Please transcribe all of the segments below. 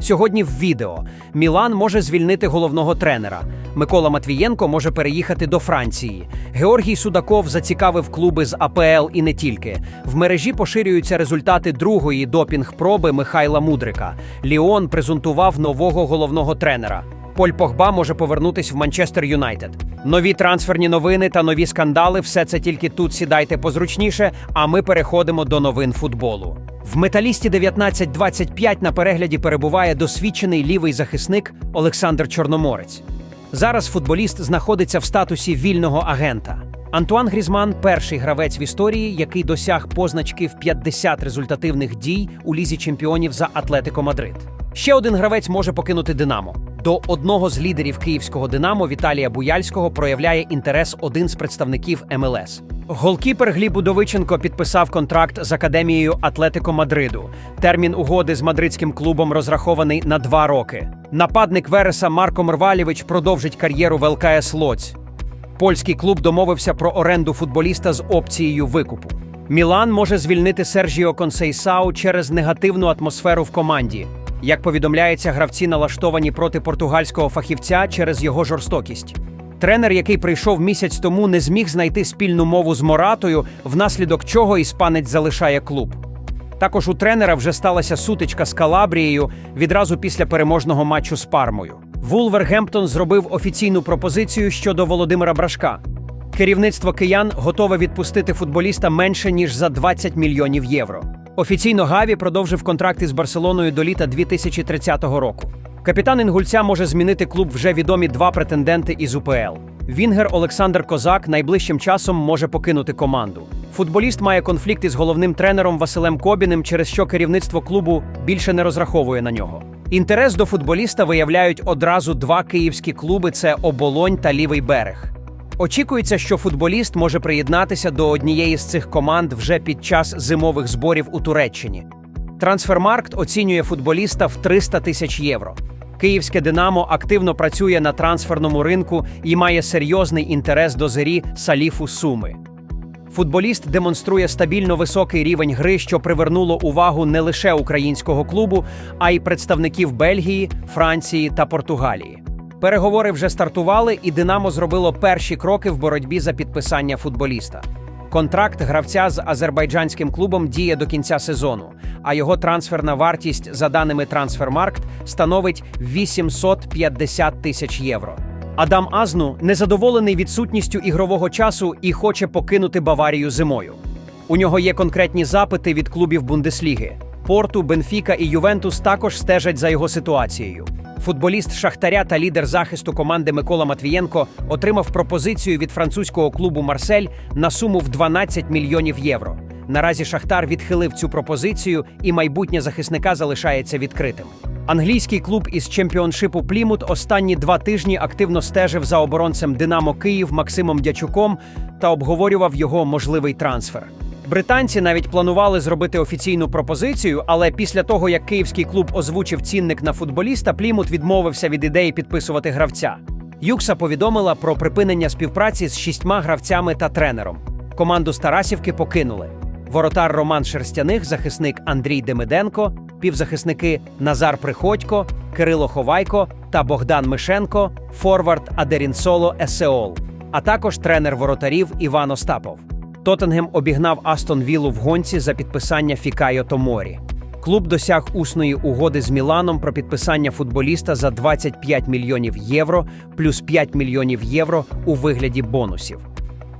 Сьогодні в відео Мілан може звільнити головного тренера. Микола Матвієнко може переїхати до Франції. Георгій Судаков зацікавив клуби з АПЛ і не тільки. В мережі поширюються результати другої допінг-проби Михайла Мудрика. Ліон презентував нового головного тренера. Поль Погба може повернутись в Манчестер Юнайтед. Нові трансферні новини та нові скандали. Все це тільки тут сідайте позручніше. А ми переходимо до новин футболу. В металісті 1925 на перегляді перебуває досвідчений лівий захисник Олександр Чорноморець. Зараз футболіст знаходиться в статусі вільного агента. Антуан Грізман перший гравець в історії, який досяг позначки в 50 результативних дій у лізі чемпіонів за Атлетико Мадрид. Ще один гравець може покинути Динамо. До одного з лідерів київського Динамо Віталія Буяльського проявляє інтерес один з представників МЛС. Голкіпер Гліб Удовиченко підписав контракт з академією Атлетико Мадриду. Термін угоди з мадридським клубом розрахований на два роки. Нападник Вереса Марко Мрвалєвич продовжить кар'єру в ЛКС Лоць. Польський клуб домовився про оренду футболіста з опцією викупу. Мілан може звільнити Сержіо Консейсау через негативну атмосферу в команді. Як повідомляється, гравці налаштовані проти португальського фахівця через його жорстокість. Тренер, який прийшов місяць тому, не зміг знайти спільну мову з Моратою, внаслідок чого іспанець залишає клуб. Також у тренера вже сталася сутичка з Калабрією відразу після переможного матчу з Пармою. Вулвергемптон зробив офіційну пропозицію щодо Володимира Брашка. Керівництво киян готове відпустити футболіста менше ніж за 20 мільйонів євро. Офіційно Гаві продовжив контракти з Барселоною до літа 2030 року. Капітан інгульця може змінити клуб вже відомі два претенденти із УПЛ. Вінгер Олександр Козак найближчим часом може покинути команду. Футболіст має конфлікт із головним тренером Василем Кобіним, через що керівництво клубу більше не розраховує на нього. Інтерес до футболіста виявляють одразу два київські клуби: це Оболонь та Лівий берег. Очікується, що футболіст може приєднатися до однієї з цих команд вже під час зимових зборів у Туреччині. Трансфермаркт оцінює футболіста в 300 тисяч євро. Київське Динамо активно працює на трансферному ринку і має серйозний інтерес до зері Саліфу Суми. Футболіст демонструє стабільно високий рівень гри, що привернуло увагу не лише українського клубу, а й представників Бельгії, Франції та Португалії. Переговори вже стартували, і Динамо зробило перші кроки в боротьбі за підписання футболіста. Контракт гравця з азербайджанським клубом діє до кінця сезону, а його трансферна вартість, за даними Трансфермаркт, становить 850 тисяч євро. Адам Азну незадоволений відсутністю ігрового часу і хоче покинути Баварію зимою. У нього є конкретні запити від клубів Бундесліги. Порту, Бенфіка і Ювентус також стежать за його ситуацією. Футболіст Шахтаря та лідер захисту команди Микола Матвієнко отримав пропозицію від французького клубу Марсель на суму в 12 мільйонів євро. Наразі Шахтар відхилив цю пропозицію, і майбутнє захисника залишається відкритим. Англійський клуб із чемпіоншипу Плімут останні два тижні активно стежив за оборонцем Динамо Київ Максимом Дячуком та обговорював його можливий трансфер. Британці навіть планували зробити офіційну пропозицію, але після того, як київський клуб озвучив цінник на футболіста, Плімут відмовився від ідеї підписувати гравця. Юкса повідомила про припинення співпраці з шістьма гравцями та тренером. Команду з Тарасівки покинули. Воротар Роман Шерстяних, захисник Андрій Демиденко, півзахисники Назар Приходько, Кирило Ховайко та Богдан Мишенко, форвард Адерінсоло Есеол, а також тренер воротарів Іван Остапов. Тоттенгем обігнав Астон Віллу в гонці за підписання Фікайо Томорі. Клуб досяг усної угоди з Міланом про підписання футболіста за 25 мільйонів євро плюс 5 мільйонів євро у вигляді бонусів.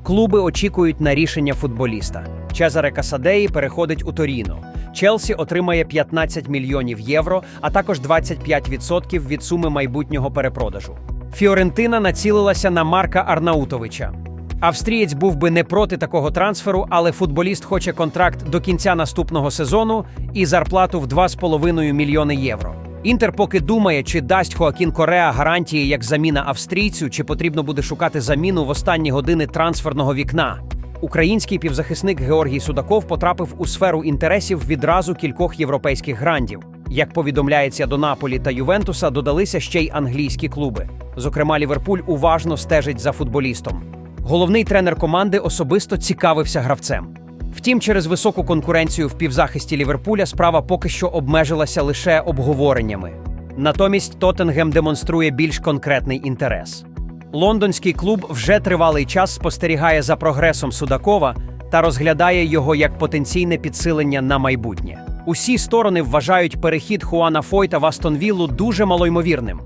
Клуби очікують на рішення футболіста. Чезаре Касадеї переходить у Торіно. Челсі отримає 15 мільйонів євро, а також 25% від суми майбутнього перепродажу. Фіорентина націлилася на Марка Арнаутовича. Австрієць був би не проти такого трансферу, але футболіст хоче контракт до кінця наступного сезону і зарплату в 2,5 мільйони євро. Інтер поки думає, чи дасть Хоакін Кореа гарантії як заміна австрійцю, чи потрібно буде шукати заміну в останні години трансферного вікна. Український півзахисник Георгій Судаков потрапив у сферу інтересів відразу кількох європейських грандів. Як повідомляється до Наполі та Ювентуса, додалися ще й англійські клуби. Зокрема, Ліверпуль уважно стежить за футболістом. Головний тренер команди особисто цікавився гравцем. Втім, через високу конкуренцію в півзахисті Ліверпуля справа поки що обмежилася лише обговореннями. Натомість Тоттенгем демонструє більш конкретний інтерес. Лондонський клуб вже тривалий час спостерігає за прогресом Судакова та розглядає його як потенційне підсилення на майбутнє. Усі сторони вважають перехід Хуана Фойта в Астон Віллу дуже малоймовірним.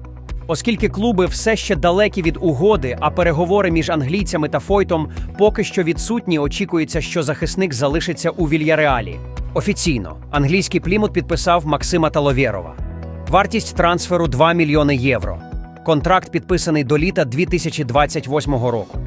Оскільки клуби все ще далекі від угоди, а переговори між англійцями та Фойтом поки що відсутні, очікується, що захисник залишиться у Вільяреалі. Офіційно англійський плімут підписав Максима Таловєрова. Вартість трансферу 2 мільйони євро. Контракт підписаний до літа 2028 року.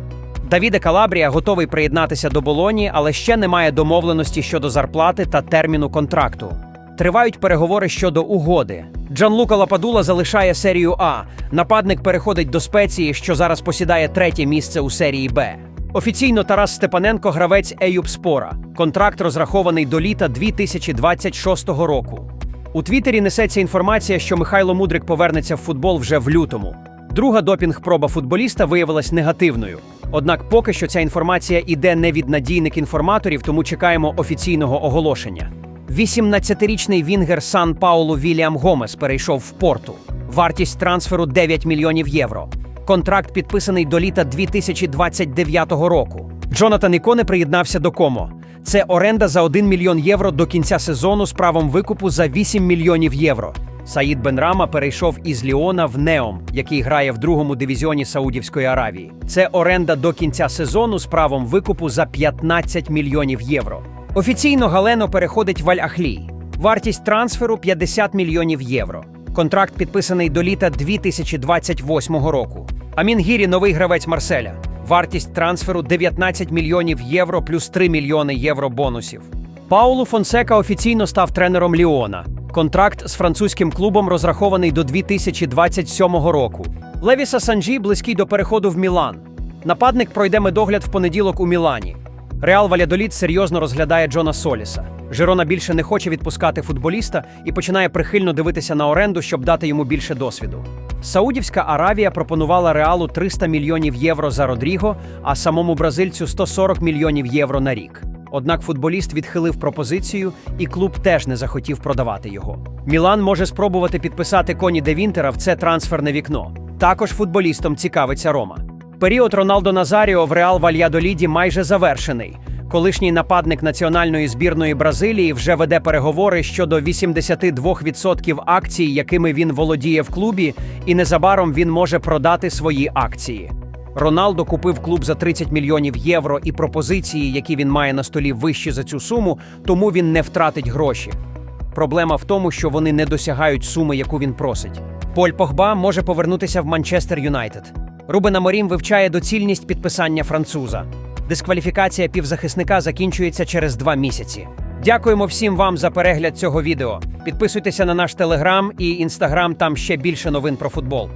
Давіде Калабрія готовий приєднатися до Болоні, але ще немає домовленості щодо зарплати та терміну контракту. Тривають переговори щодо угоди. Джанлука Лападула залишає серію А. Нападник переходить до спеції, що зараз посідає третє місце у серії Б. Офіційно Тарас Степаненко гравець Еюб Спора. Контракт розрахований до літа 2026 року. У Твіттері несеться інформація, що Михайло Мудрик повернеться в футбол вже в лютому. Друга допінг-проба футболіста виявилась негативною. Однак поки що ця інформація іде не від надійних інформаторів, тому чекаємо офіційного оголошення. 18-річний вінгер Сан Паулу Вільям Гомес перейшов в порту. Вартість трансферу 9 мільйонів євро. Контракт підписаний до літа 2029 року. Джонатан Іконе приєднався до Комо. Це оренда за 1 мільйон євро до кінця сезону з правом викупу за 8 мільйонів євро. Саїд Бенрама перейшов із Ліона в Неом, який грає в другому дивізіоні Саудівської Аравії. Це оренда до кінця сезону з правом викупу за 15 мільйонів євро. Офіційно Галено переходить в Аль-Ахлі. Вартість трансферу 50 мільйонів євро. Контракт підписаний до літа 2028 року. Амін Гірі новий гравець Марселя. Вартість трансферу 19 мільйонів євро плюс 3 мільйони євро бонусів. Паулу Фонсека офіційно став тренером Ліона. Контракт з французьким клубом розрахований до 2027 року. Левіса Санджі близький до переходу в Мілан. Нападник пройде медогляд в понеділок у Мілані. Реал Валядоліт серйозно розглядає Джона Соліса. Жирона більше не хоче відпускати футболіста і починає прихильно дивитися на оренду, щоб дати йому більше досвіду. Саудівська Аравія пропонувала Реалу 300 мільйонів євро за Родріго, а самому бразильцю 140 мільйонів євро на рік. Однак футболіст відхилив пропозицію, і клуб теж не захотів продавати його. Мілан може спробувати підписати коні де Вінтера в це трансферне вікно. Також футболістом цікавиться Рома. Період Роналдо Назаріо в Реал Вальядоліді майже завершений. Колишній нападник національної збірної Бразилії вже веде переговори щодо 82% акцій, якими він володіє в клубі, і незабаром він може продати свої акції. Роналдо купив клуб за 30 мільйонів євро і пропозиції, які він має на столі вищі за цю суму, тому він не втратить гроші. Проблема в тому, що вони не досягають суми, яку він просить. Поль Погба може повернутися в Манчестер Юнайтед. Рубен Аморім вивчає доцільність підписання француза. Дискваліфікація півзахисника закінчується через два місяці. Дякуємо всім вам за перегляд цього відео. Підписуйтеся на наш телеграм і інстаграм, там ще більше новин про футбол.